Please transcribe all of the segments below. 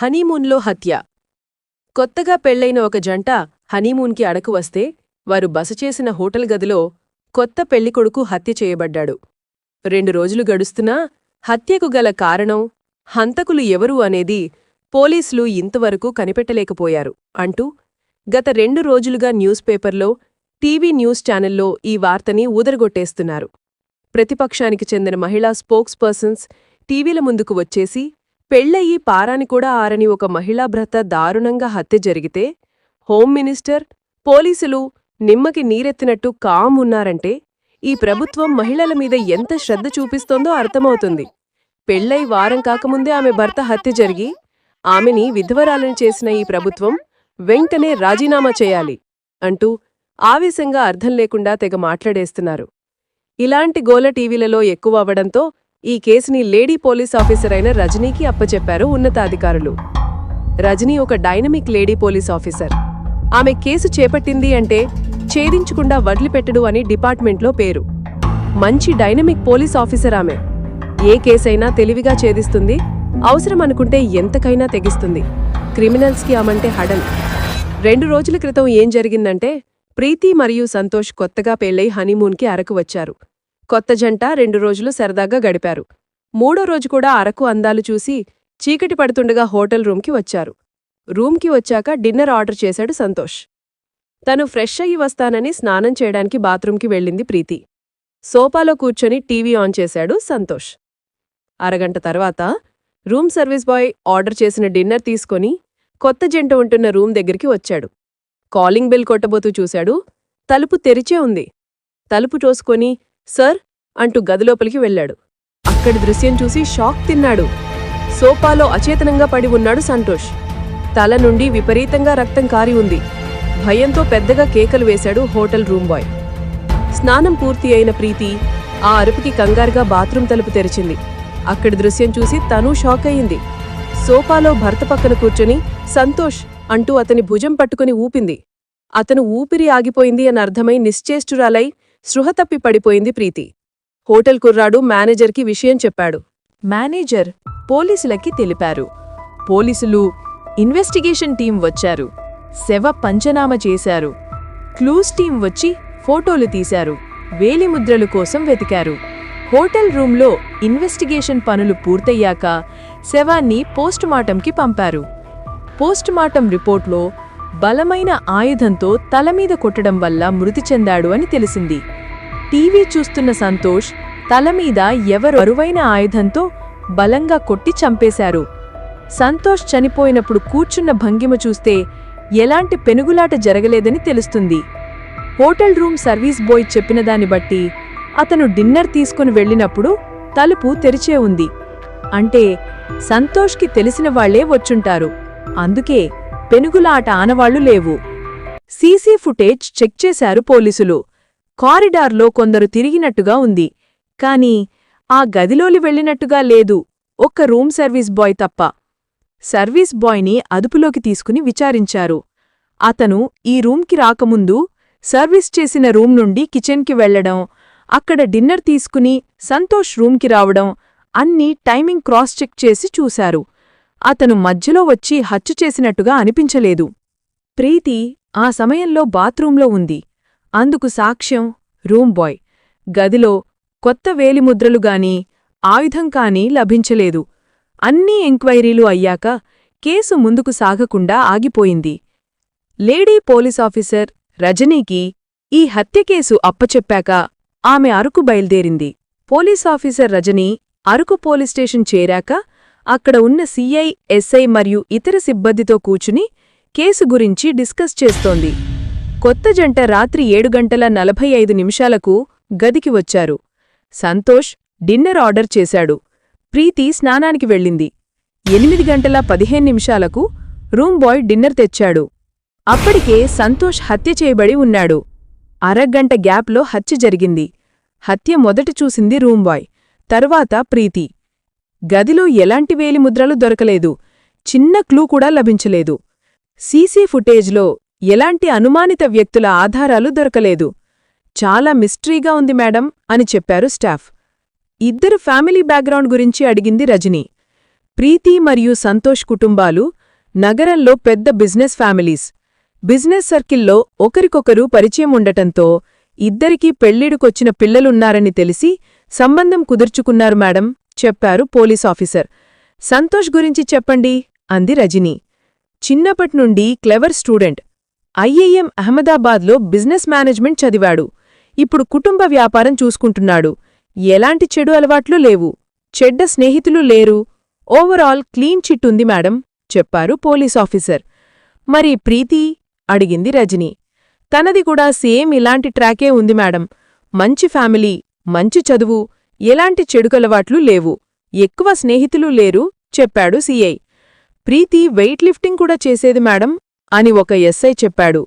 హనీమూన్లో హత్య. కొత్తగా పెళ్ళైన ఒక జంట హనీమూన్కి అడకు వస్తే వారు బస చేసిన హోటల్ గదిలో కొత్త పెళ్ళికొడుకు హత్య చేయబడ్డాడు. రెండు రోజులు గడుస్తున్నా హత్యకు గల కారణం హంతకులు ఎవరు అనేది పోలీసులు ఇంతవరకు కనిపెట్టలేకపోయారు అంటూ గత రెండు రోజులుగా న్యూస్ పేపర్లో టీవీ న్యూస్ ఛానల్లో ఈ వార్తని ఊదరగొట్టేస్తున్నారు. ప్రతిపక్షానికి చెందిన మహిళా స్పోక్స్ పర్సన్స్ టీవీల ముందుకు వచ్చేసి పెళ్ళయి పారాని కూడా ఆరని ఒక మహిళా భర్త దారుణంగా హత్య జరిగితే హోమ్ మినిస్టర్ పోలీసులు నిమ్మకి నీరెత్తినట్టు కామ్ ఉన్నారంటే ఈ ప్రభుత్వం మహిళల మీద ఎంత శ్రద్ధ చూపిస్తోందో అర్థమవుతుంది. పెళ్ళై వారం కాకముందే ఆమె భర్త హత్య జరిగి ఆమెని విధవరాలను చేసిన ఈ ప్రభుత్వం వెంటనే రాజీనామా చేయాలి అంటూ ఆవేశంగా అర్థం లేకుండా తెగ మాట్లాడేస్తున్నారు. ఇలాంటి గోల టీవీలలో ఎక్కువ అవ్వడంతో ఈ కేసుని లేడీ పోలీస్ ఆఫీసర్ అయిన రజనీకి అప్పచెప్పారు ఉన్నతాధికారులు. రజనీ ఒక డైనమిక్ లేడీ పోలీస్ ఆఫీసర్. ఆమె కేసు చేపట్టింది అంటే ఛేదించకుండా వదిలిపెట్టడు అని డిపార్ట్మెంట్లో పేరు. మంచి డైనమిక్ పోలీస్ ఆఫీసర్ ఆమె. ఏ కేసైనా తెలివిగా ఛేదిస్తుంది అవసరం అనుకుంటే ఎంతకైనా తెగిస్తుంది. క్రిమినల్స్కి ఆమంటే హడల్ రెండు రోజుల క్రితం ఏం జరిగిందంటే ప్రీతి మరియు సంతోష్ కొత్తగా పెళ్ళై హనీమూన్కి అరకు వచ్చారు. కొత్త జంట రెండు రోజులు సరదాగా గడిపారు. మూడో రోజు కూడా అరకు అందాలు చూసి చీకటి పడుతుండగా హోటల్ రూమ్కి వచ్చారు. రూమ్కి వచ్చాక డిన్నర్ ఆర్డర్ చేశాడు సంతోష్. తను ఫ్రెష్ అయ్యి వస్తానని స్నానం చేయడానికి బాత్రూంకి వెళ్ళింది ప్రీతి. సోఫాలో కూర్చొని టీవీ ఆన్ చేశాడు సంతోష్. అరగంట తర్వాత రూమ్ సర్వీస్ బాయ్ ఆర్డర్ చేసిన డిన్నర్ తీసుకొని కొత్త జంట ఉంటున్న రూమ్ దగ్గరికి వచ్చాడు. కాలింగ్ బెల్ కొట్టబోతూ చూశాడు. తలుపు తెరిచే ఉంది. తలుపు తోసుకొని సర్ అంటూ గదిలోపలికి వెళ్ళాడు. అక్కడి దృశ్యం చూసి షాక్ తిన్నాడు. సోఫాలో అచేతనంగా పడి ఉన్నాడు సంతోష్. తల నుండి విపరీతంగా రక్తం కారి ఉంది. భయంతో పెద్దగా కేకలు వేశాడు హోటల్ రూమ్ బాయ్. స్నానం పూర్తి అయిన ప్రీతి ఆ అరుపుకి కంగారుగా బాత్రూం తలుపు తెరిచింది. అక్కడి దృశ్యం చూసి తనూ షాక్ అయింది. సోఫాలో భర్త పక్కన కూర్చొని సంతోష్ అంటూ అతని భుజం పట్టుకుని ఊపింది. అతను ఊపిరి ఆగిపోయింది అని అర్థమై నిశ్చేష్టురాలై సృహ తప్పి పడిపోయింది ప్రీతి. హోటల్ కుర్రాడు మేనేజర్కి విషయం చెప్పాడు. మేనేజర్ పోలీసులకి తెలిపారు. పోలీసులు ఇన్వెస్టిగేషన్ టీం వచ్చారు. శవ పంచనామా చేశారు. క్లూస్ టీం వచ్చి ఫోటోలు తీశారు. వేలిముద్రలు కోసం వెతికారు. హోటల్ రూంలో ఇన్వెస్టిగేషన్ పనులు పూర్తయ్యాక శవాన్ని పోస్టుమార్టంకి పంపారు. పోస్టుమార్టం రిపోర్ట్లో బలమైన ఆయుధంతో తలమీద కొట్టడం వల్ల మృతి చెందాడు అని తెలిసింది. టీవీ చూస్తున్న సంతోష్ తలమీద ఎవరు అరువైన ఆయుధంతో బలంగా కొట్టి చంపేశారు. సంతోష్ చనిపోయినప్పుడు కూర్చున్న భంగిమ చూస్తే ఎలాంటి పెనుగులాట జరగలేదని తెలుస్తుంది. హోటల్ రూమ్ సర్వీస్ బాయ్ చెప్పిన దాన్ని బట్టి అతను డిన్నర్ తీసుకుని వెళ్ళినప్పుడు తలుపు తెరిచే ఉంది. అంటే సంతోష్కి తెలిసిన వాళ్ళే వచ్చుంటారు. అందుకే పెనుగులాట ఆనవాళ్ళు లేవు. సీసీ ఫుటేజ్ చెక్ చేశారు పోలీసులు. కారిడార్లో కొందరు తిరిగినట్టుగా ఉంది. కాని ఆ గదిలోలి వెళ్ళినట్టుగా లేదు. ఒక్క రూమ్ సర్వీస్ బాయ్ తప్ప. సర్వీస్ బాయ్ని అదుపులోకి తీసుకుని విచారించారు. అతను ఈ రూమ్కి రాకముందు సర్వీస్ చేసిన రూమ్ నుండి కిచెన్కి వెళ్ళడం అక్కడ డిన్నర్ తీసుకుని సంతోష్ రూమ్కి రావడం అన్నీ టైమింగ్ క్రాస్ చెక్ చేసి చూశారు. అతను మధ్యలో వచ్చి హత్య చేసినట్టుగా అనిపించలేదు. ప్రీతి ఆ సమయంలో బాత్రూంలో ఉంది. అందుకు సాక్ష్యం రూమ్ బాయ్. గదిలో కొత్త వేలిముద్రలుగాని ఆయుధం కాని లభించలేదు. అన్నీ ఎంక్వైరీలు అయ్యాక కేసు ముందుకు సాగకుండా ఆగిపోయింది. లేడీ పోలీసాఫీసర్ రజనీకి ఈ హత్యకేసు అప్పచెప్పాక ఆమె Araku బయల్దేరింది. Police officer Rajani Araku police station చేరాక అక్కడ ఉన్న సీఐ ఎస్ఐ మరియు ఇతర సిబ్బందితో కూచుని కేసు గురించి డిస్కస్ చేస్తోంది. కొత్త జంట రాత్రి ఏడు గంటల నలభై ఐదు నిమిషాలకు గదికి వచ్చారు. సంతోష్ డిన్నర్ ఆర్డర్ చేశాడు. ప్రీతి స్నానానికి వెళ్ళింది. ఎనిమిది గంటల పదిహేను నిమిషాలకు రూమ్ బాయ్ డిన్నర్ తెచ్చాడు. అప్పటికే సంతోష్ హత్య చేయబడి ఉన్నాడు. అరగంట గ్యాప్లో హత్య జరిగింది. హత్య మొదట చూసింది రూమ్ బాయ్ ప్రీతి. గదిలో ఎలాంటి వేలిముద్రలు దొరకలేదు. చిన్న క్లూ కూడా లభించలేదు. సీసీ ఫుటేజ్లో ఎలాంటి అనుమానిత వ్యక్తుల ఆధారాలు దొరకలేదు. చాలా మిస్టరీగా ఉంది మేడం అని చెప్పారు స్టాఫ్. ఇద్దరు ఫ్యామిలీ బ్యాక్గ్రౌండ్ గురించి అడిగింది రజనీ. ప్రీతి మరియు సంతోష్ కుటుంబాలు నగరంలో పెద్ద బిజినెస్ ఫ్యామిలీస్. బిజినెస్ సర్కిల్లో ఒకరికొకరు పరిచయం ఉండటంతో ఇద్దరికీ పెళ్ళిడుకొచ్చిన పిల్లలున్నారని తెలిసి సంబంధం కుదుర్చుకున్నారు మేడం. చెప్పారు పోలీస్ ఆఫీసర్. సంతోష్ గురించి చెప్పండి అంది రజని. చిన్నప్పటినుండి క్లెవర్ స్టూడెంట్. ఐఐఎం అహ్మదాబాద్లో బిజినెస్ మేనేజ్మెంట్ చదివాడు. ఇప్పుడు కుటుంబ వ్యాపారం చూసుకుంటున్నాడు. ఎలాంటి చెడు అలవాట్లు లేవు. చెడ్డ స్నేహితులు లేరు. ఓవరాల్ క్లీన్ చిట్ ఉంది మేడం చెప్పారు పోలీస్ ఆఫీసర్. మరి ప్రీతి? అడిగింది రజని. తనది కూడా సేమ్ ఇలాంటి ట్రాకే ఉంది మేడం. మంచి ఫ్యామిలీ మంచి చదువు ఎలాంటి చెడుకలవాట్లు లేవు. ఎక్కువ స్నేహితులు లేరు చెప్పాడు సీఐ ప్రీతి వెయిట్ లిఫ్టింగ్ కూడా చేసేది మేడం అని ఒక ఎస్ఐ చెప్పాడు.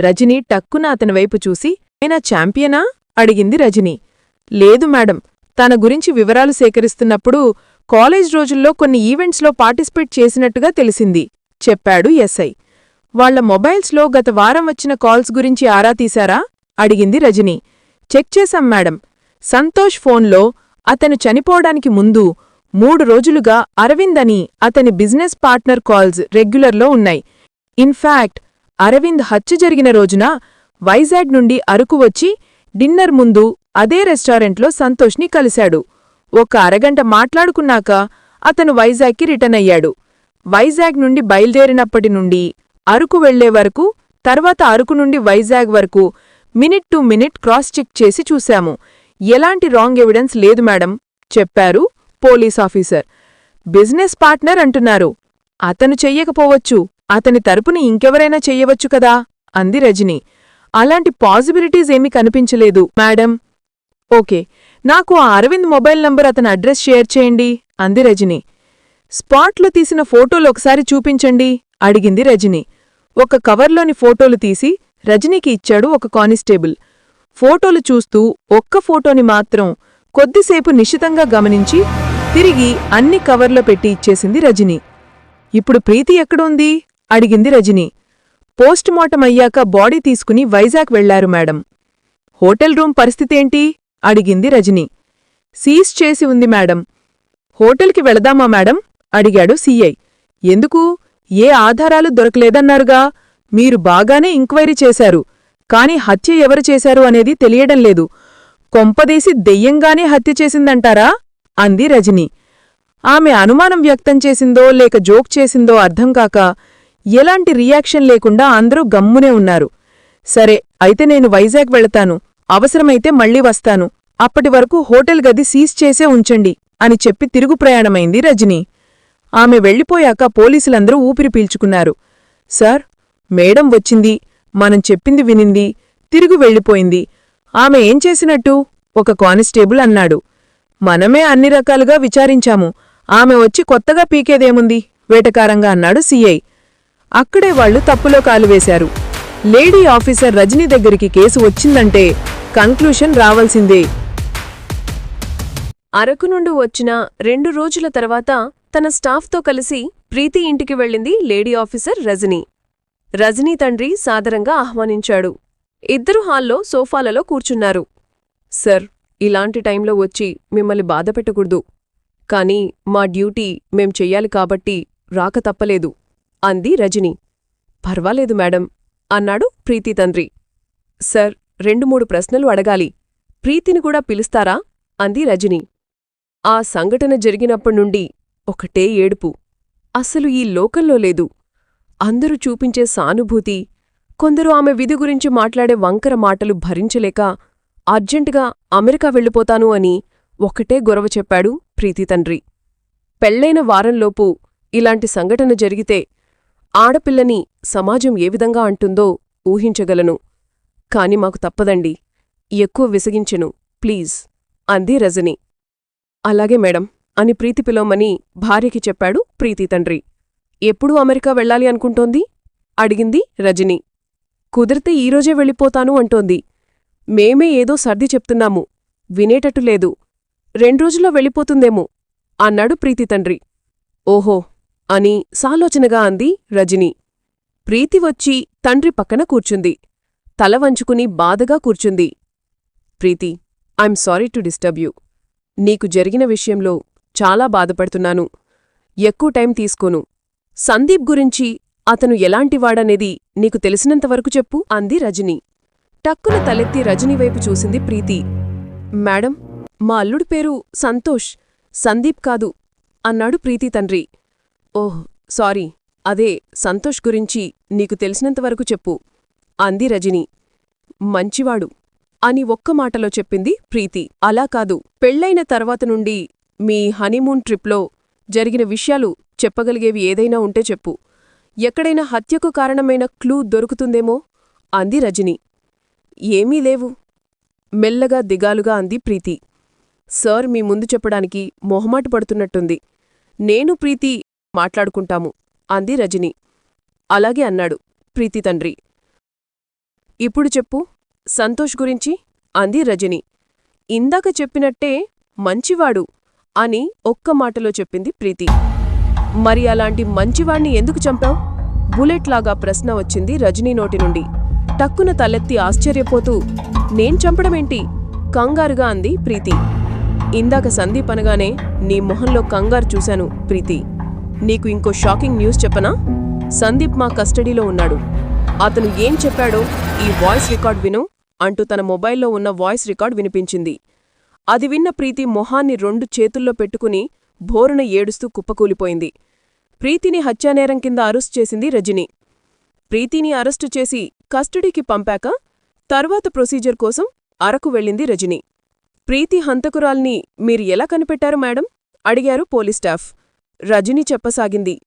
రజని టక్కున అతని వైపు చూసి ఆయన ఛాంపియనా? అడిగింది రజని. లేదు మేడం. తన గురించి వివరాలు సేకరిస్తున్నప్పుడు కాలేజ్ రోజుల్లో కొన్ని ఈవెంట్స్లో పార్టిసిపేట్ చేసినట్టుగా తెలిసింది చెప్పాడు ఎస్ఐ వాళ్ళ మొబైల్స్లో గత వారం వచ్చిన కాల్స్ గురించి ఆరా తీశారా? అడిగింది రజని. చెక్ చేశాం మేడం. సంతోష్ ఫోన్లో అతను చనిపోవడానికి ముందు మూడు రోజులుగా అరవింద్ అని అతని బిజినెస్ పార్ట్నర్ కాల్స్ రెగ్యులర్లో ఉన్నాయి. ఇన్ఫాక్ట్ అరవింద్ హత్య జరిగిన రోజున వైజాగ్ నుండి అరకు వచ్చి డిన్నర్ ముందు అదే రెస్టారెంట్లో సంతోష్ని కలిశాడు. ఒక అరగంట మాట్లాడుకున్నాక అతను వైజాగ్కి రిటర్న్ అయ్యాడు. వైజాగ్ నుండి బయలుదేరినప్పటి నుండి అరకు వెళ్ళే వరకు తర్వాత అరకు నుండి వైజాగ్ వరకు minute to minute cross check చేసి చూశాము. ఎలాంటి రాంగ్ ఎవిడెన్స్ లేదు మేడం చెప్పారు పోలీస్ ఆఫీసర్. బిజినెస్ పార్ట్నర్ అంటున్నారు. అతను చెయ్యకపోవచ్చు అతని తరపున ఇంకెవరైనా చెయ్యవచ్చు కదా అంది రజని. అలాంటి పాజిబిలిటీస్ ఏమీ కనిపించలేదు మేడం. ఓకే నాకు ఆ అరవింద్ మొబైల్ నంబర్ అతని అడ్రస్ షేర్ చేయండి అంది రజని. స్పాట్లో తీసిన ఫోటోలు ఒకసారి చూపించండి అడిగింది రజని. ఒక కవర్లోని ఫోటోలు తీసి రజనీకి ఇచ్చాడు ఒక కానిస్టేబుల్. ఫోటోలు చూస్తూ ఒక్క ఫోటోని మాత్రం కొద్దిసేపు నిశితంగా గమనించి తిరిగి అన్ని కవర్లో పెట్టి ఇచ్చేసింది రజని. ఇప్పుడు ప్రీతి ఎక్కడుంది? అడిగింది రజని. పోస్టుమార్టం అయ్యాక బాడీ తీసుకుని వైజాగ్ వెళ్ళారు మేడం. Hotel room పరిస్థితేంటి? అడిగింది రజని. సీజ్ చేసి ఉంది మేడం. హోటల్కి వెళదామా మేడం? అడిగాడు సీఐ ఎందుకు? ఏ ఆధారాలు దొరకలేదన్నారుగా? మీరు బాగానే ఎంక్వైరీ చేశారు. కాని హత్య ఎవరు చేశారు అనేది తెలియడం లేదు. కొంపదీసి దెయ్యంగానే హత్య చేసిందంటారా? అంది రజని. ఆమె అనుమానం వ్యక్తం చేసిందో లేక జోక్ చేసిందో అర్థంకాక ఎలాంటి రియాక్షన్ లేకుండా అందరూ గమ్మునే ఉన్నారు. సరే అయితే నేను వైజాగ్ వెళతాను. అవసరమైతే మళ్ళీ వస్తాను. అప్పటి వరకు హోటల్ గది సీజ్ చేసే ఉంచండి అని చెప్పి తిరుగు ప్రయాణమైంది రజని. ఆమె వెళ్ళిపోయాక పోలీసులందరూ ఊపిరి పీల్చుకున్నారు. సార్ మేడం వచ్చింది. మనం చెప్పింది వినింది తిరుగు వెళ్ళిపోయింది. ఆమె ఏం చేసినట్టు? ఒక కానిస్టేబుల్ అన్నాడు. మనమే అన్ని రకాలుగా విచారించాము. ఆమె వచ్చి కొత్తగా పీకేదేముంది? వేటకారంగా అన్నాడు సీఐ. అక్కడే వాళ్ళు తప్పులో కాలు వేశారు. లేడీ ఆఫీసర్ రజనీ దగ్గరికి కేసు వచ్చిందంటే కంక్లూషన్ రావాల్సిందే. అరకు నుండి వచ్చిన రెండు రోజుల తర్వాత తన స్టాఫ్తో కలిసి ప్రీతి ఇంటికి వెళ్ళింది లేడీ ఆఫీసర్ రజనీ. రజనీ తండ్రి సాదరంగా ఆహ్వానించాడు. ఇద్దరు హాల్లో సోఫాలలో కూర్చున్నారు. సర్ ఇలాంటి టైంలో వచ్చి మిమ్మల్ని బాధపెట్టకూడదు కానీ మా డ్యూటీ మేం చెయ్యాలి కాబట్టి రాక తప్పలేదు అంది రజని. పర్వాలేదు మేడం అన్నాడు ప్రీతి తండ్రి. సర్ రెండు మూడు ప్రశ్నలు అడగాలి. ప్రీతిని కూడా పిలుస్తారా? అంది రజని. ఆ సంఘటన జరిగినప్పటి నుండి ఒకటే ఏడుపు. అస్సలు ఈ లోకంలో లేదు. అందరూ చూపించే సానుభూతి కొందరు ఆమె విధి గురించి మాట్లాడే వంకర మాటలు భరించలేక అర్జెంటుగా అమెరికా వెళ్ళిపోతాను అని ఒకటే గొరవ చెప్పాడు ప్రీతి తండ్రి. పెళ్ళైన వారంలోపు ఇలాంటి సంఘటన జరిగితే ఆడపిల్లని సమాజం ఏ విధంగా అంటుందో ఊహించగలను. కాని మాకు తప్పదండి. ఎక్కువ విసిగించెను ప్లీజ్ అంది రజని. అలాగే మేడం అని ప్రీతి పిలవమని భార్యకి చెప్పాడు ప్రీతి తండ్రి. ఎప్పుడు అమెరికా వెళ్ళాలి అనుకుంటోంది? అడిగింది రజని. కుదిరితే ఈరోజే వెళ్ళిపోతాను అంటోంది. మేమే ఏదో సర్ది చెప్తున్నాము. వినేటట్టు లేదు. రెండ్రోజుల్లో వెళ్ళిపోతుందేమో? అన్నాడు ప్రీతి తండ్రి. ఓహో! అని సాలోచనగా అంది రజని. ప్రీతి వచ్చి తండ్రి పక్కన కూర్చుంది. తల వంచుకుని బాధగా కూర్చుంది. Preethi I'm sorry to disturb you. నీకు జరిగిన విషయంలో చాలా బాధపడుతున్నాను. ఎక్కువ టైం తీసుకోను. సందీప్ గురించి అతను ఎలాంటివాడనేది నీకు తెలిసినంతవరకు చెప్పు అంది రజని. టక్కున తలెత్తి రజని వైపు చూసింది ప్రీతి. మేడం మా అల్లుడి పేరు సంతోష్ సందీప్ కాదు అన్నాడు ప్రీతి తండ్రి. ఓహ్ సారీ అదే సంతోష్ గురించి నీకు తెలిసినంతవరకు చెప్పు అంది రజని. మంచివాడు అని ఒక్క మాటలో చెప్పింది ప్రీతి. అలా కాదు పెళ్ళైన తర్వాత నుండి మీ హనీమూన్ ట్రిప్లో జరిగిన విషయాలు చెప్పగలిగేవి ఏదైనా ఉంటే చెప్పు. ఎక్కడైనా హత్యకు కారణమైన క్లూ దొరుకుతుందేమో? అంది రజని. ఏమీ లేవు. మెల్లగా దిగాలుగా అంది ప్రీతి. సార్ మీ ముందు చెప్పడానికి మొహమాట పడుతున్నట్టుంది. నేను ప్రీతి మాట్లాడుకుంటాము అంది రజని. అలాగే అన్నాడు ప్రీతి తండ్రి. ఇప్పుడు చెప్పు సంతోష్ గురించి అంది రజని. ఇందాక చెప్పినట్టే మంచివాడు అని ఒక్క మాటలో చెప్పింది ప్రీతి. మరి అలాంటి మంచివాణ్ణి ఎందుకు చంపావు? బుల్లెట్లాగా ప్రశ్న వచ్చింది రజనీ నోటి నుండి. టక్కున తలెత్తి ఆశ్చర్యపోతూ నేను చంపడమేంటి? కంగారుగా అంది ప్రీతి. ఇందాక సందీప్ అనగానే నీ మొహంలో కంగారు చూశాను ప్రీతి. నీకు ఇంకో షాకింగ్ న్యూస్ చెప్పనా? సందీప్ మా కస్టడీలో ఉన్నాడు. అతను ఏం చెప్పాడో ఈ వాయిస్ రికార్డ్ విను అంటూ తన మొబైల్లో ఉన్న వాయిస్ రికార్డ్ వినిపించింది. అది విన్న ప్రీతి మొహాన్ని రెండు చేతుల్లో పెట్టుకుని భోరున ఏడుస్తూ కుప్పకూలిపోయింది. ప్రీతిని హత్యానేరం కింద అరెస్ట్ చేసింది రజని. ప్రీతిని అరెస్టు చేసి కస్టడీకి పంపాక తర్వాత ప్రొసీజర్ కోసం అరకు వెళ్ళింది రజని. ప్రీతి హంతకురాల్ని మీరు ఎలా కనిపెట్టారు మేడం? అడిగారు పోలీస్ స్టాఫ్. రజని చెప్పసాగింది.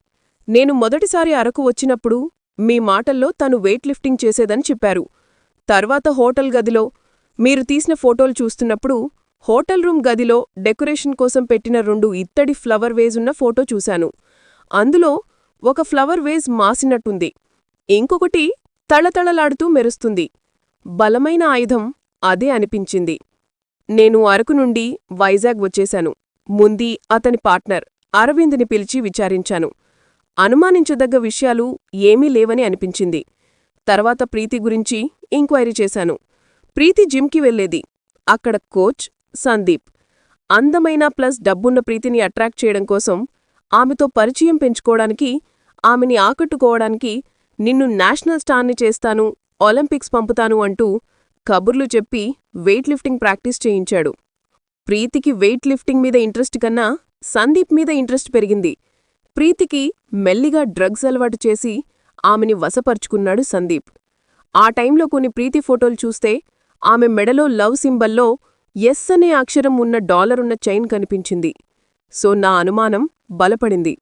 నేను మొదటిసారి అరకు వచ్చినప్పుడు మీ మాటల్లో తను వెయిట్ లిఫ్టింగ్ చేసేదని చెప్పారు. తర్వాత హోటల్ గదిలో మీరు తీసిన ఫోటోలు చూస్తున్నప్పుడు హోటల్ రూమ్ గదిలో డెకరేషన్ కోసం పెట్టిన రెండు ఇత్తడి ఫ్లవర్ వేజ్ ఉన్న ఫోటో చూశాను. అందులో ఒక ఫ్లవర్ వేజ్ మాసినట్టుంది. ఇంకొకటి తళతళలాడుతూ మెరుస్తుంది. బలమైన ఆయుధం అదే అనిపించింది. నేను అరకు నుండి వైజాగ్ వచ్చేశాను. ముందీ అతని పార్ట్నర్ అరవింద్ని పిలిచి విచారించాను. అనుమానించదగ్గ విషయాలు ఏమీ లేవని అనిపించింది. తర్వాత ప్రీతి గురించి ఎంక్వైరీ చేశాను. ప్రీతి జిమ్కి వెళ్ళేది అక్కడ కోచ్ సందీప్. అందమైన ప్లస్ డబ్బున్న ప్రీతిని అట్రాక్ట్ చేయడం కోసం ఆమెతో పరిచయం పెంచుకోవడానికి ఆమెని ఆకట్టుకోవడానికి నిన్ను నేషనల్ స్టార్ని చేస్తాను ఒలింపిక్స్ పంపుతాను అంటూ కబుర్లు చెప్పి వెయిట్ లిఫ్టింగ్ ప్రాక్టీస్ చేయించాడు. ప్రీతికి వెయిట్ లిఫ్టింగ్ మీద ఇంట్రెస్ట్ కన్నా సందీప్ మీద ఇంట్రెస్ట్ పెరిగింది. ప్రీతికి మెల్లిగా డ్రగ్స్ అలవాటు చేసి ఆమెని వశపరుచుకున్నాడు సందీప్. ఆ టైంలో కొన్ని ప్రీతి ఫోటోలు చూస్తే ఆమె మెడలో లవ్ సింబల్లో ఎస్ అనే అక్షరం ఉన్న డాలరున్న చైన్ కనిపించింది. సో నా అనుమానం బలపడింది.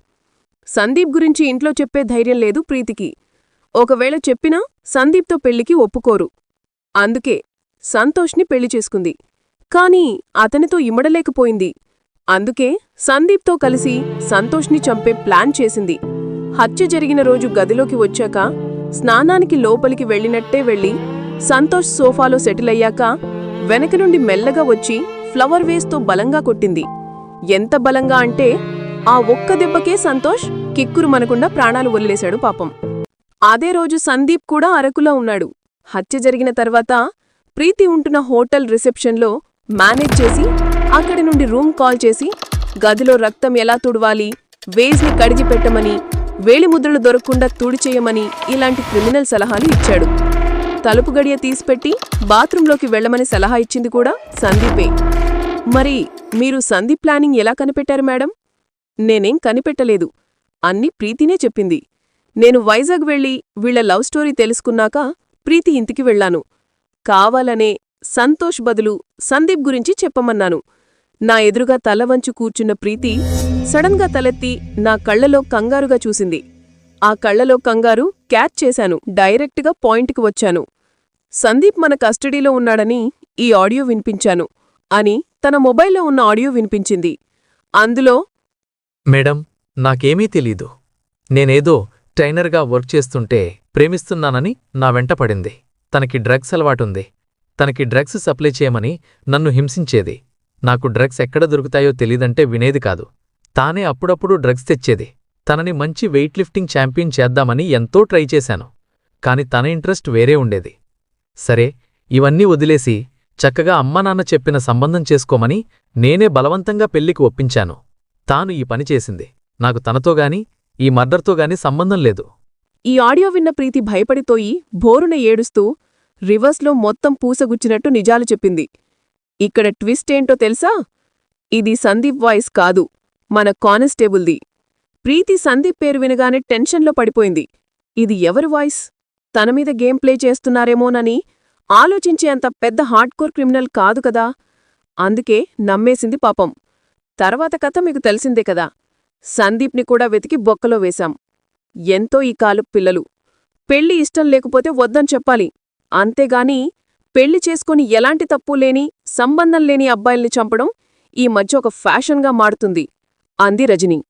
సందీప్ గురించి ఇంట్లో చెప్పే ధైర్యం లేదు ప్రీతికి. ఒకవేళ చెప్పినా సందీప్తో పెళ్ళికి ఒప్పుకోరు. అందుకే సంతోష్ని పెళ్ళి చేసుకుంది. కాని అతనితో ఇమ్మడలేకపోయింది అందుకే సందీప్తో కలిసి సంతోష్ని చంపే ప్లాన్ చేసింది. హత్య జరిగిన రోజు గదిలోకి వచ్చాక స్నానానికి లోపలికి వెళ్ళినట్టే వెళ్ళి సంతోష్ సోఫాలో సెటిల్ అయ్యాక వెనక నుండి మెల్లగా వచ్చి ఫ్లవర్ వేస్తో బలంగా కొట్టింది. ఎంత బలంగా అంటే ఆ ఒక్క దెబ్బకే సంతోష్ కిక్కురు మనకుండా ప్రాణాలు వదిలేశాడు పాపం. అదే రోజు సందీప్ కూడా అరకులో ఉన్నాడు. హత్య జరిగిన తర్వాత ప్రీతి ఉంటున్న హోటల్ రిసెప్షన్లో మేనేజ్ చేసి అక్కడి నుండి రూమ్ కాల్ చేసి గదిలో రక్తం ఎలా తుడవాలి వేజ్ని కడిగి పెట్టమని వేలిముద్రలు దొరకకుండా తుడిచేయమని ఇలాంటి క్రిమినల్ సలహాలు ఇచ్చాడు. తలుపు గడియ తీసిపెట్టి బాత్రూంలోకి వెళ్ళమని సలహా ఇచ్చింది కూడా సందీపే. మరి మీరు సందీప్ ప్లానింగ్ ఎలా కనిపెట్టారు మేడం? నేనేం కనిపెట్టలేదు. అన్ని ప్రీతినే చెప్పింది. నేను వైజాగ్ వెళ్ళి వీళ్ళ లవ్ స్టోరీ తెలుసుకున్నాక ప్రీతి ఇంటికి వెళ్ళాను కావాలనే సంతోష్ బదులు సందీప్ గురించి చెప్పమన్నాను. నా ఎదురుగా తల వంచు కూర్చున్న ప్రీతి సడన్గా తలెత్తి నా కళ్ళలో కంగారుగా చూసింది. ఆ కళ్ళలో కంగారు క్యాచ్ చేశాను. డైరెక్ట్గా పాయింట్కి వచ్చాను. సందీప్ మన కస్టడీలో ఉన్నాడని ఈ ఆడియో వినిపించాను అని తన మొబైల్లో ఉన్న ఆడియో వినిపించింది. అందులో మేడం నాకేమీ తెలీదు. నేనేదో ట్రైనర్గా వర్క్ చేస్తుంటే ప్రేమిస్తున్నానని నా వెంట పడింది. తనకి డ్రగ్స్ అలవాటుంది. తనకి డ్రగ్స్ సప్లై చేయమని నన్ను హింసించేది. నాకు డ్రగ్స్ ఎక్కడ దొరుకుతాయో తెలీదంటే వినేది కాదు. తానే అప్పుడప్పుడు డ్రగ్స్ తెచ్చేది. తనని మంచి వెయిట్ లిఫ్టింగ్ ఛాంపియన్ చేద్దామని ఎంతో ట్రై చేశాను. కాని తన ఇంట్రెస్ట్ వేరే ఉండేది. సరే ఇవన్నీ వదిలేసి చక్కగా అమ్మానాన్న చెప్పిన సంబంధం చేసుకోమని నేనే బలవంతంగా పెళ్ళికి ఒప్పించాను. తాను ఈ పని చేసింది. నాకు తనతోగాని ఈ మర్డర్తోగాని సంబంధం లేదు. ఈ ఆడియో విన్న ప్రీతి భయపడితోయి భోరున ఏడుస్తూ రివర్స్లో మొత్తం పూసగుచ్చినట్టు నిజాలు చెప్పింది. ఇక్కడ ట్విస్ట్ ఏంటో తెలుసా? ఇది సందీప్ వాయిస్ కాదు మన కానిస్టేబుల్ది. ప్రీతి సందీప్ పేరు వినగానే టెన్షన్లో పడిపోయింది. ఇది ఎవరి వాయిస్? తన మీద గేమ్ ప్లే చేస్తున్నారేమోనని ఆలోచించే అంత పెద్ద హార్డ్కోర్ క్రిమినల్ కాదు కదా? అందుకే నమ్మేసింది పాపం. తర్వాత కథ మీకు తెలిసిందే కదా. సందీప్ని కూడా వెతికి బొక్కలో వేశాం. ఎంతో ఈ కాలు పిల్లలు. పెళ్ళి ఇష్టం లేకపోతే వద్దని చెప్పాలి. అంతేగాని పెళ్ళి చేసుకుని ఎలాంటి తప్పు లేని సంబంధం లేని అబ్బాయిల్ని చంపడం ఈ మధ్య ఒక ఫ్యాషన్గా మారుతుంది. అంది రజని.